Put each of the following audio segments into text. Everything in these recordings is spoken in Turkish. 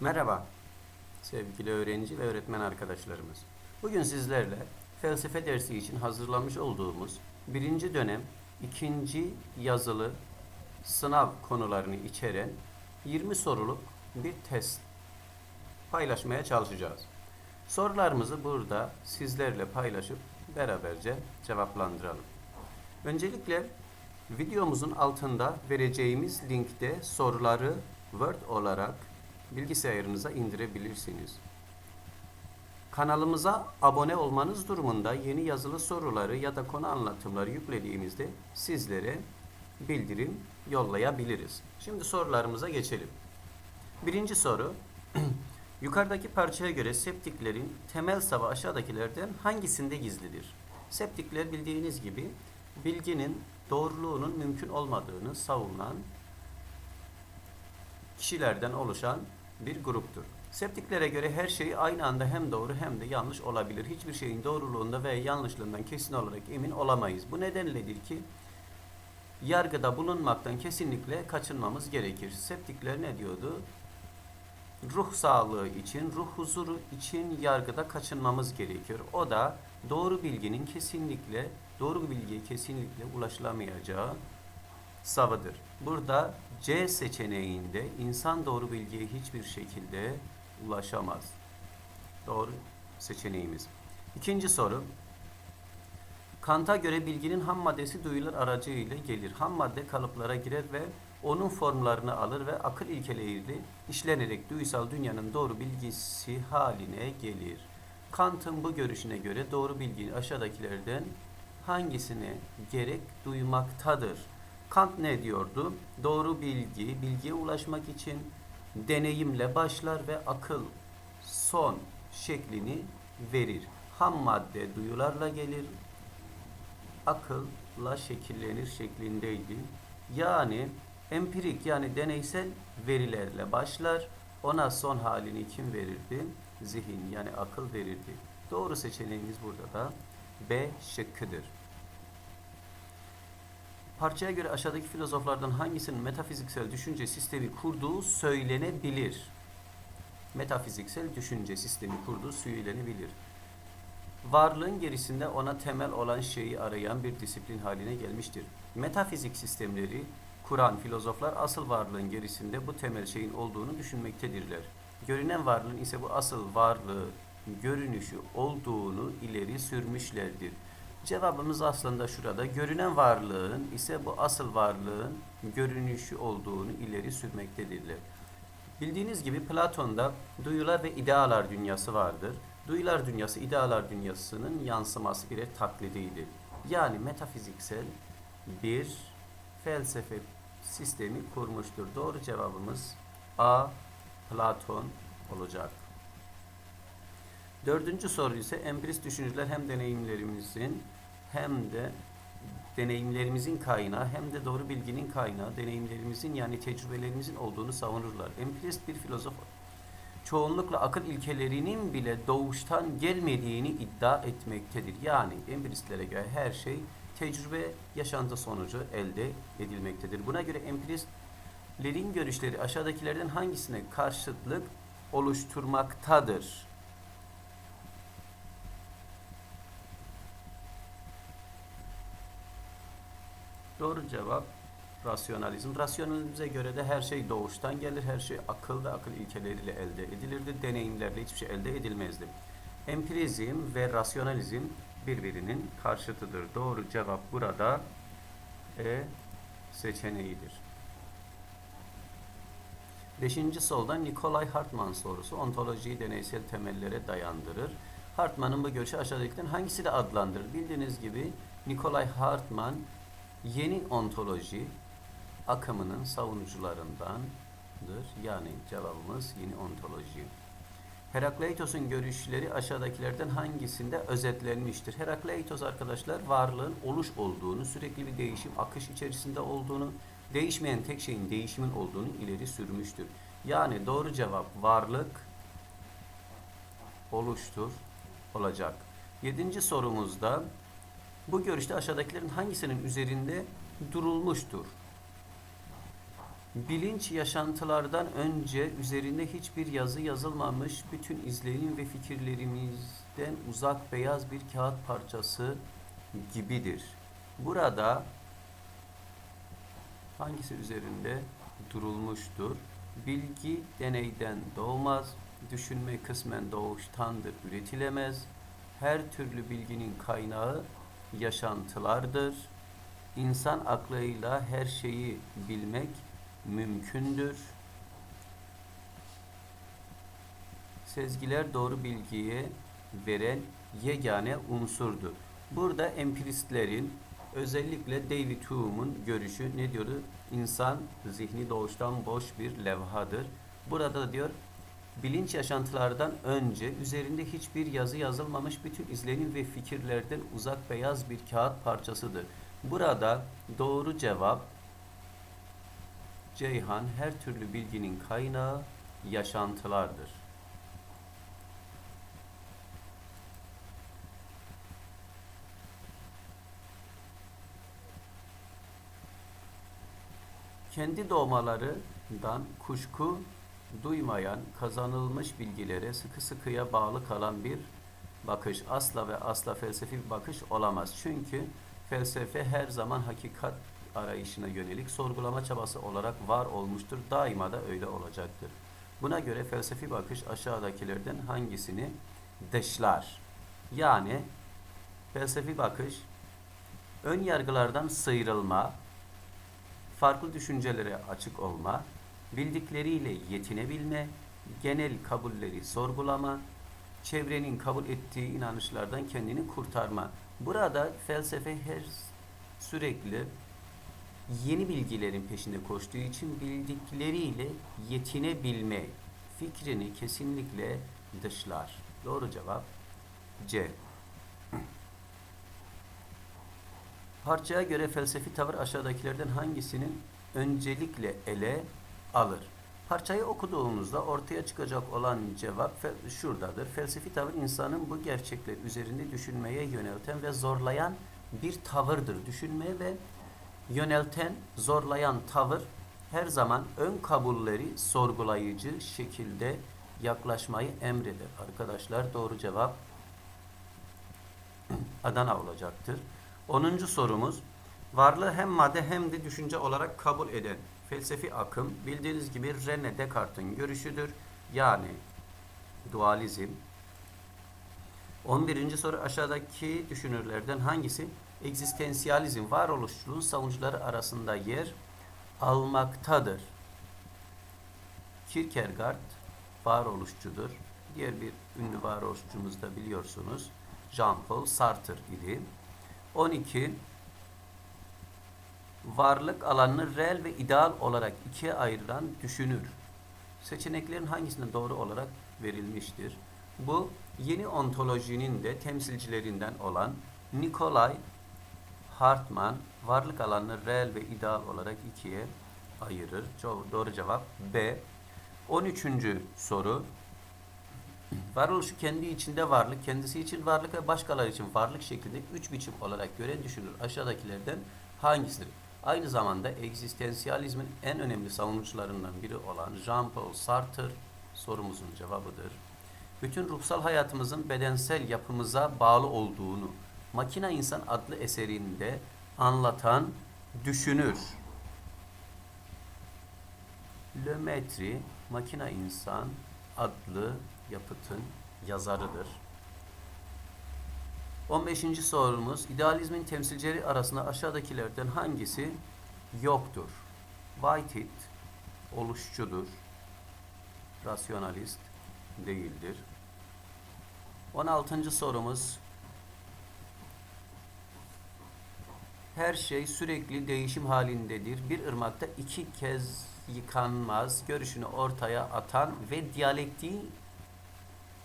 Merhaba sevgili öğrenci ve öğretmen arkadaşlarımız. Bugün sizlerle felsefe dersi için hazırlamış olduğumuz birinci dönem ikinci yazılı sınav konularını içeren 20 soruluk bir test paylaşmaya çalışacağız. Sorularımızı burada sizlerle paylaşıp beraberce cevaplandıralım. Öncelikle videomuzun altında vereceğimiz linkte soruları Word olarak bilgisayarınıza indirebilirsiniz. Kanalımıza abone olmanız durumunda yeni yazılı soruları ya da konu anlatımları yüklediğimizde sizlere bildirim yollayabiliriz. Şimdi sorularımıza geçelim. Birinci soru. Yukarıdaki parçaya göre septiklerin temel savı aşağıdakilerden hangisinde gizlidir? Septikler bildiğiniz gibi bilginin doğruluğunun mümkün olmadığını savunan kişilerden oluşan bir gruptur. Septiklere göre her şey aynı anda hem doğru hem de yanlış olabilir. Hiçbir şeyin doğruluğunda veya yanlışlığından kesin olarak emin olamayız. Bu nedenledir ki yargıda bulunmaktan kesinlikle kaçınmamız gerekir. Septikler ne diyordu? Ruh sağlığı için, ruh huzuru için yargıda kaçınmamız gerekiyor. O da doğru bilginin kesinlikle, doğru bilgiye kesinlikle ulaşılamayacağı savıdır. Burada C seçeneğinde insan doğru bilgiye hiçbir şekilde ulaşamaz. Doğru seçeneğimiz. İkinci soru. Kant'a göre bilginin ham maddesi duyular aracıyla gelir. Ham madde kalıplara girer ve onun formlarını alır ve akıl ilkeleriyle işlenerek duysal dünyanın doğru bilgisi haline gelir. Kant'ın bu görüşüne göre doğru bilgi aşağıdakilerden hangisine gerek duymaktadır? Kant ne diyordu? Doğru bilgi, bilgiye ulaşmak için deneyimle başlar ve akıl son şeklini verir. Ham madde duyularla gelir, akılla şekillenir şeklindeydi. Yani empirik yani deneysel verilerle başlar. Ona son halini kim verirdi? Zihin yani akıl verirdi. Doğru seçeneğimiz burada da B şıkkıdır. Parçaya göre aşağıdaki filozoflardan hangisinin metafiziksel düşünce sistemi kurduğu söylenebilir? Metafiziksel düşünce sistemi kurduğu söylenebilir. Varlığın gerisinde ona temel olan şeyi arayan bir disiplin haline gelmiştir. Metafizik sistemleri kuran filozoflar asıl varlığın gerisinde bu temel şeyin olduğunu düşünmektedirler. Görünen varlığın ise bu asıl varlığı görünüşü olduğunu ileri sürmüşlerdir. Cevabımız aslında şurada. Görünen varlığın ise bu asıl varlığın görünüşü olduğunu ileri sürmektedirler. Bildiğiniz gibi Platon'da duyular ve idealar dünyası vardır. Duyular dünyası, idealar dünyasının yansıması birer taklidiydi. Yani metafiziksel bir felsefe sistemi kurmuştur. Doğru cevabımız A. Platon olacak. Dördüncü soru ise empirist düşünceler hem deneyimlerimizin hem de deneyimlerimizin kaynağı hem de doğru bilginin kaynağı deneyimlerimizin yani tecrübelerimizin olduğunu savunurlar. Empirist bir filozof çoğunlukla akıl ilkelerinin bile doğuştan gelmediğini iddia etmektedir. Yani empiristlere göre her şey tecrübe yaşantı sonucu elde edilmektedir. Buna göre empiristlerin görüşleri aşağıdakilerden hangisine karşıtlık oluşturmaktadır? Doğru cevap rasyonalizm. Rasyonalizme göre de her şey doğuştan gelir, her şey akıl ve akıl ilkeleriyle elde edilirdi. Deneyimlerle hiçbir şey elde edilmezdi. Empirizm ve rasyonalizm birbirinin karşıtıdır. Doğru cevap burada E seçeneğidir. Beşinci soldan Nikolay Hartmann sorusu ontolojiyi deneysel temellere dayandırır. Hartmann'ın bu görüşü aşağıdakilerden hangisi de adlandırır? Bildiğiniz gibi Nikolay Hartmann yeni ontoloji akımının savunucularındandır. Yani cevabımız yeni ontoloji. Herakleitos'un görüşleri aşağıdakilerden hangisinde özetlenmiştir? Herakleitos arkadaşlar varlığın oluş olduğunu, sürekli bir değişim, akış içerisinde olduğunu, değişmeyen tek şeyin değişimin olduğunu ileri sürmüştür. Yani doğru cevap varlık oluştur olacak. Yedinci sorumuzda bu görüşte aşağıdakilerin hangisinin üzerinde durulmuştur? Bilinç yaşantılardan önce üzerinde hiçbir yazı yazılmamış bütün izlenim ve fikirlerimizden uzak beyaz bir kağıt parçası gibidir. Burada hangisi üzerinde durulmuştur? Bilgi deneyden doğmaz, düşünme kısmen doğuştandır, üretilemez. Her türlü bilginin kaynağı yaşantılardır. İnsan aklıyla her şeyi bilmek mümkündür. Sezgiler doğru bilgiyi veren yegane unsurdur. Burada empiristlerin özellikle David Hume'un görüşü ne diyordu? İnsan zihni doğuştan boş bir levhadır. Burada da diyor bilinç yaşantılardan önce üzerinde hiçbir yazı yazılmamış bütün izlenim ve fikirlerden uzak beyaz bir kağıt parçasıdır. Burada doğru cevap Ceyhan her türlü bilginin kaynağı yaşantılardır. Kendi doğmalarından kuşku duymayan, kazanılmış bilgilere sıkı sıkıya bağlı kalan bir bakış asla ve asla felsefi bir bakış olamaz. Çünkü felsefe her zaman hakikat arayışına yönelik sorgulama çabası olarak var olmuştur. Daima da öyle olacaktır. Buna göre felsefi bakış aşağıdakilerden hangisini dışlar? Yani felsefi bakış ön yargılardan sıyrılma, farklı düşüncelere açık olma, bildikleriyle yetinebilme, genel kabulleri sorgulama, çevrenin kabul ettiği inanışlardan kendini kurtarma. Burada felsefe her sürekli yeni bilgilerin peşinde koştuğu için bildikleriyle yetinebilme fikrini kesinlikle dışlar. Doğru cevap C. Parçaya göre felsefi tavır aşağıdakilerden hangisinin öncelikle ele alır? Parçayı okuduğumuzda ortaya çıkacak olan cevap şuradadır. Felsefi tavır insanın bu gerçekler üzerinde düşünmeye yönelten ve zorlayan bir tavırdır. Düşünmeye ve yönelten, zorlayan tavır her zaman ön kabulleri sorgulayıcı şekilde yaklaşmayı emreder. Arkadaşlar doğru cevap Adana olacaktır. 10. sorumuz varlığı hem madde hem de düşünce olarak kabul eden felsefi akım bildiğiniz gibi René Descartes'in görüşüdür. Yani dualizm. 11. soru aşağıdaki düşünürlerden hangisi egzistansiyalizm varoluşçuluğun savunucuları arasında yer almaktadır? Kierkegaard varoluşçudur. Diğer bir ünlü varoluşçumuz da biliyorsunuz. Jean-Paul Sartre idi. 12 varlık alanını reel ve ideal olarak ikiye ayıran düşünür. Seçeneklerin hangisinde doğru olarak verilmiştir? Bu yeni ontolojinin de temsilcilerinden olan Nikolay Hartman varlık alanını reel ve ideal olarak ikiye ayırır. Doğru cevap B. 13. soru Varoluşu kendi içinde varlık, kendisi için varlık ve başkaları için varlık şeklinde üç biçim olarak gören düşünür. Aşağıdakilerden hangisidir? Aynı zamanda egzistansiyalizmin en önemli savunucularından biri olan Jean-Paul Sartre sorumuzun cevabıdır. Bütün ruhsal hayatımızın bedensel yapımıza bağlı olduğunu Makina İnsan adlı eserinde anlatan düşünür. Lömetri, Makina İnsan adlı yapıtın yazarıdır. 15. sorumuz idealizmin temsilcileri arasında aşağıdakilerden hangisi yoktur? Whitehead oluşçudur. Rasyonalist değildir. 16. sorumuz her şey sürekli değişim halindedir. Bir ırmakta iki kez yıkanmaz görüşünü ortaya atan ve diyalektiğin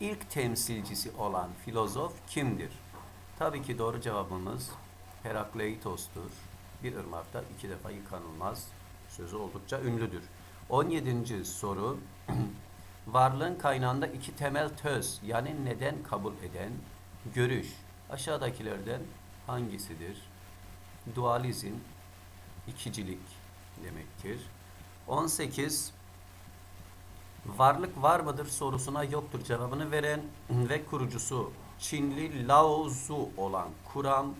ilk temsilcisi olan filozof kimdir? Tabii ki doğru cevabımız Herakleitos'tur. Bir ırmakta iki defa yıkanılmaz sözü oldukça ünlüdür. 17. soru Varlığın kaynağında iki temel töz yani neden kabul eden görüş aşağıdakilerden hangisidir? Dualizm ikicilik demektir. 18 Varlık var mıdır sorusuna yoktur cevabını veren ve kurucusu Çinli Lao olan Kur'an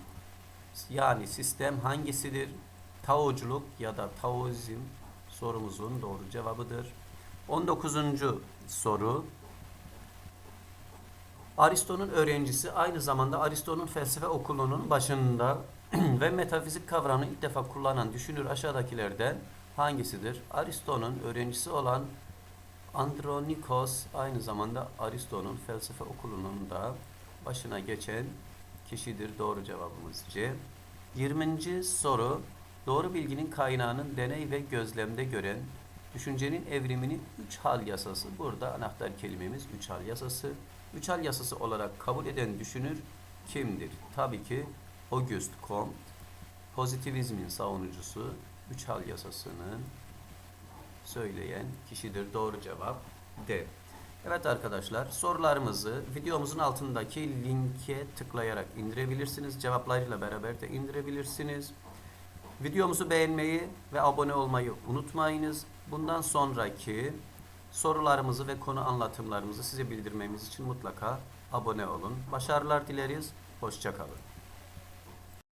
yani sistem hangisidir? Taoculuk ya da Taoizm sorumuzun doğru cevabıdır. 19. soru Aristo'nun öğrencisi aynı zamanda Aristo'nun felsefe okulunun başında ve metafizik kavramını ilk defa kullanan düşünür aşağıdakilerden hangisidir? Aristo'nun öğrencisi olan Andronikos aynı zamanda Aristo'nun felsefe okulunun da başına geçen kişidir. Doğru cevabımız C. 20. soru doğru bilginin kaynağının deney ve gözlemde gören düşüncenin evrimini üç hal yasası. Burada anahtar kelimemiz üç hal yasası. Üç hal yasası olarak kabul eden düşünür kimdir? Tabii ki Auguste Comte, pozitivizmin savunucusu, üç hal yasasının söyleyen kişidir. Doğru cevap D. Evet arkadaşlar sorularımızı videomuzun altındaki linke tıklayarak indirebilirsiniz. Cevaplarıyla beraber de indirebilirsiniz. Videomuzu beğenmeyi ve abone olmayı unutmayınız. Bundan sonraki sorularımızı ve konu anlatımlarımızı size bildirmemiz için mutlaka abone olun. Başarılar dileriz. Hoşçakalın.